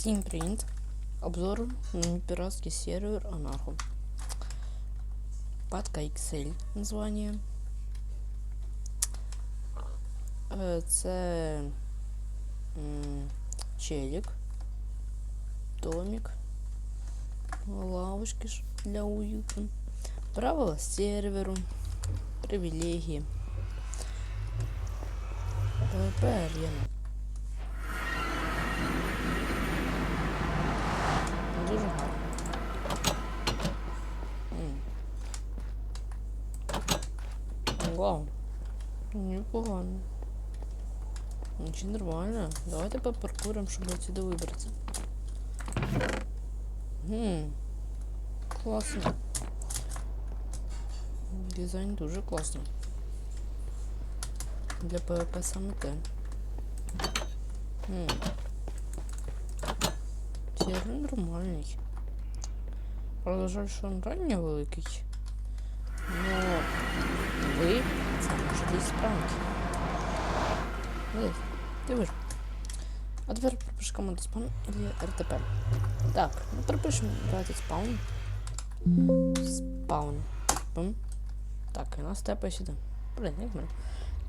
Всім привіт! Обзор на пиратский сервер Анархо. Падка XL название. Е, Це м, челік, домик, лавочки ж для уюту, правила серверу, привілегії. ПВП Вау. Непогано. Нічого нормально. Давайте попаркуримо, щоб отсюда вибратися. Хм. Класно. Дизайн дуже класний. Для ПВП саме те. Хм. Нормальний. Правда, жаль, що він ранньо великий. Но ви це можете справити. Дивись, дивиш. А тепер пропиш команду спаун или РТП. Так, ну пропишемо давайте спаун. Спаун. Бум. Так, і нас тепає сюди. Блин, як мене.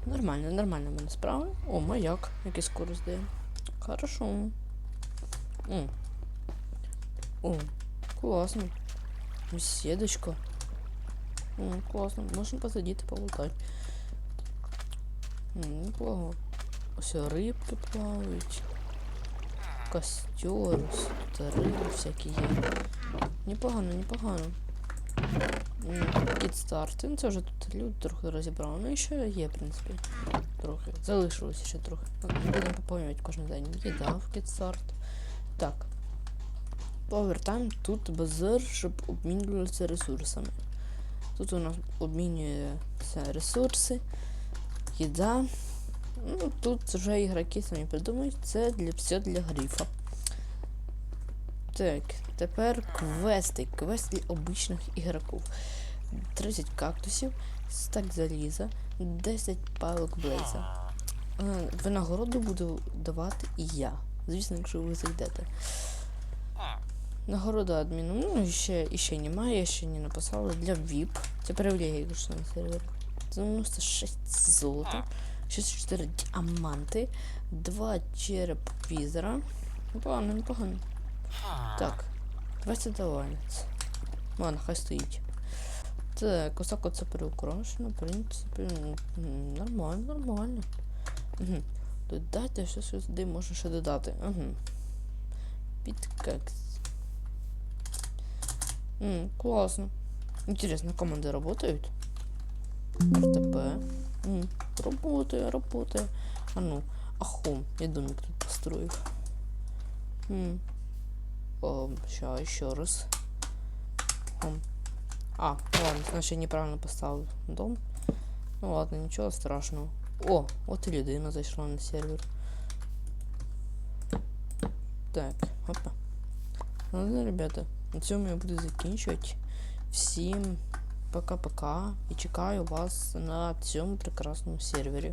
Нормально, нормально мене справи. О, маяк, який скорость дає. Хорошо. М. О, класно. Беседочка. О, класно. Можна посидіти, полутати. М, Неплохо. Ось рибки плавають. Костер, всякі є. Непогано, непогано. Кідстарт. Ну, це вже тут люди трохи розібрали. Ну і ще є, в принципі. Трохи. Залишилося ще трохи. Ну, Будемо поповнювати кожен день. Їда в кідстарт. Так. Повертаємо тут базар, щоб обмінюватися ресурсами. Тут у нас обмінюються ресурси, їда. Ну, тут вже ігроки самі придумають, це для все для грифа. Так, тепер квести. Квест для обичних ігроків. 30 кактусів, стак заліза, 10 палок блейза. Е, Винагороду буду давати і я. Звісно, якщо ви зайдете. Нагорода адміну. Ну, ще, ще немає, я ще не написала. Для VIP. Це привілегії, що на сервері. 96 золота, 64 діаманти, 2 череп візера. Непогано, непогано. Так, 20 давальниць. Ладно, хай стоїть. Так, ось так оце переукрашено, в принципі, ну, нормально, нормально. Угу. Додати, що сюди можна ще додати. Угу. Підкекс. М, классно. Интересно, команды работают? РТП. М, работаю, работаю. А ну, ахом, я домик тут построил. М. О, ща еще раз. Ом. А, ладно, значит я неправильно поставил дом. Ну ладно, ничего страшного. О, от і людина зайшла на сервер. Так, опа. Ну, ребята, на цьому я буду закінчувати. Всім пока-пока і чекаю вас на цьому прекрасному сервері.